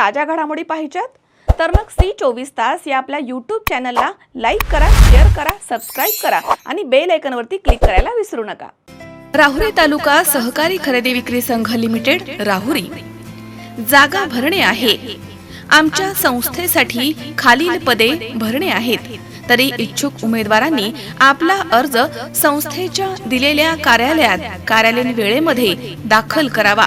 ताज्या घडामोडी पाहिजेत? तर मग सी चोवीस तास या आपल्या यूट्यूब चॅनलला लाईक करा शेअर करा सबस्क्राईब करा आणि बेल आयकनवरती क्लिक करायला विसरू नका. राहुरी तालुका सहकारी खरेदी विक्री संघ लिमिटेड राहुरी. जागा भरणे आहे. आमच्या संस्थेसाठी खालील पदे भरणे आहेत. तरी इच्छुक उमेदवारांनी आपला अर्ज संस्थेच्या दिलेल्या कार्यालयात कार्यालयीन वेळेमध्ये दाखल करावा.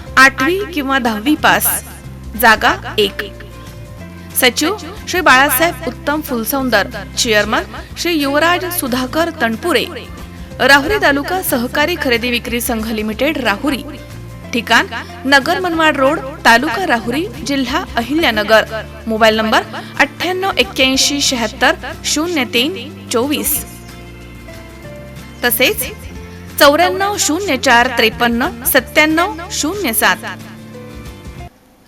आठवी किंवा दहावी पास. जागा एक. सचिव श्री बाळासाहेब उत्तम फुलसौंदर चेअरमन श्री युवराज सुधाकर तणपुरे राहुरी तालुका सहकारी खरेदी विक्री संघ लिमिटेड राहुरी. ठिकाण नगर मनमाड रोड तालुका राहुरी जिल्हा अहिल्यानगर. मोबाईल नंबर अठ्ठ्याण्णव एक्क्याऐंशी शहात्तर शून्य तीन चोवीस. तसेच चौऱ्याण्णव शून्य चार त्रेपन्न सत्त्याण्णव शून्य सात.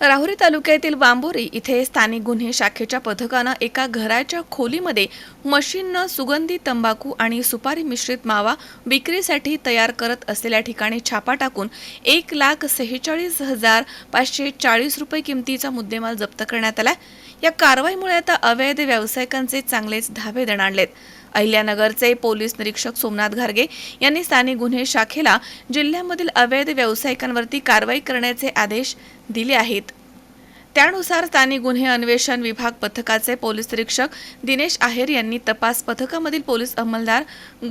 राहुरी तालुक्यातील बांबोरी इथे स्थानिक गुन्हे शाखेच्या पथकानं एका घराच्या खोलीमध्ये मशीननं सुगंधी तंबाखू आणि सुपारी मिश्रित मावा विक्रीसाठी तयार करत असलेल्या ठिकाणी छापा टाकून एक लाख सेहेचाळीस हजार पाचशे चाळीस रुपये किमतीचा मुद्देमाल जप्त करण्यात आला. या कारवाईमुळे आता अवैध व्यावसायिकांचे चांगलेच धाबे दणाणलेत अहिल्यानगरचे पोलीस निरीक्षक सोमनाथ घारगे यांनी स्थानिक गुन्हे शाखेला जिल्ह्यामधील अवैध व्यावसायिकांवरती कारवाई करण्याचे आदेश दिले आहेत. त्यानुसार स्थानिक गुन्हे अन्वेषण विभाग पथकाचे पोलीस निरीक्षक दिनेश आहेर यांनी तपास पथकामधील पोलीस अंमलदार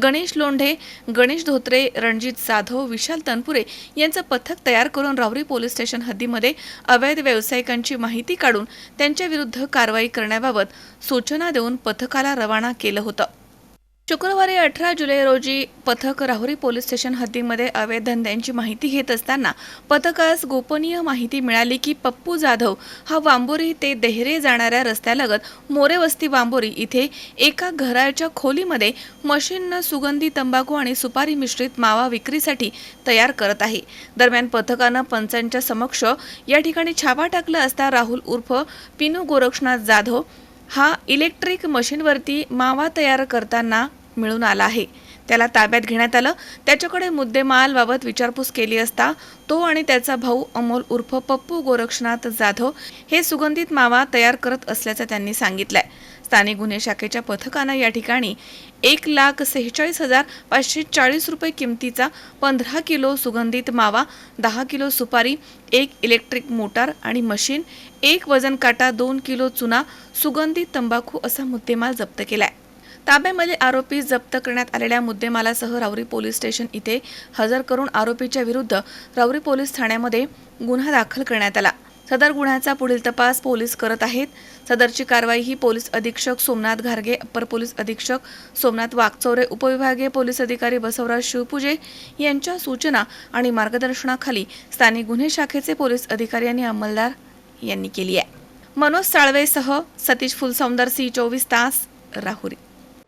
गणेश लोंढे गणेश धोत्रे रणजित जाधव विशाल तनपुरे यांचं पथक तयार करून रावरी पोलीस स्टेशन हद्दीमध्ये अवैध व्यावसायिकांची माहिती काढून त्यांच्या विरुद्ध कारवाई करण्याबाबत सूचना देऊन पथकाला रवाना केलं होतं. शुक्रवारी अठरा जुलै रोजी पथक राहुरी पोलीस स्टेशन हद्दीमध्ये अवैध धंद्यांची माहिती घेत असताना पथकास गोपनीय माहिती मिळाली की पप्पू जाधव हा वांबोरी ते देहरे जाणाऱ्या रस्त्यालगत मोरे वस्ती वांबोरी इथे एका घराच्या खोलीमध्ये मशीननं सुगंधी तंबाखू आणि सुपारी मिश्रित मावा विक्रीसाठी तयार करत आहे. दरम्यान पथकानं पंचांच्या समक्ष या ठिकाणी छापा टाकला असता राहुल उर्फ पिनू गोरक्षनाथ जाधव हा इलेक्ट्रिक मशीनवरती मावा तयार करताना मिळून आला आहे. त्याला ताब्यात घेण्यात आलं. त्याच्याकडे मुद्देमालबाबत विचारपूस केली असता तो आणि त्याचा भाऊ अमोल उर्फ पप्पू गोरक्षनाथ जाधव हे सुगंधित मावा तयार करत असल्याचं त्यांनी सांगितलंय. स्थानिक गुन्हे शाखेच्या पथकानं या ठिकाणी एक लाख सेहेचाळीस हजार पाचशे चाळीस रुपये किमतीचा पंधरा किलो सुगंधित मावा दहा किलो सुपारी एक इलेक्ट्रिक मोटार आणि मशीन एक वजन काटा दोन किलो चुना सुगंधित तंबाखू असा मुद्देमाल जप्त केलाय. ताब्यामध्ये आरोपी जप्त करण्यात आलेल्या मुद्देमालासह रावरी पोलीस स्टेशन इथे हजर करून आरोपीच्या विरुद्ध रावरी पोलीस ठाण्यामध्ये गुन्हा दाखल करण्यात आला. सदर गुन्ह्याचा पुढील तपास पोलीस करत आहेत. सदरची कारवाई ही पोलीस अधीक्षक सोमनाथ घारगे अप्पर पोलीस अधीक्षक सोमनाथ वाघचौरे उपविभागीय पोलीस अधिकारी बसवराज शिवपूजे यांच्या सूचना आणि मार्गदर्शनाखाली स्थानिक गुन्हे शाखेचे पोलीस अधिकारी आणि अंमलदार यांनी केली आहे. मनोज साळवेसह सतीश फुलसौंदर सी चोवीस तास राहुरी.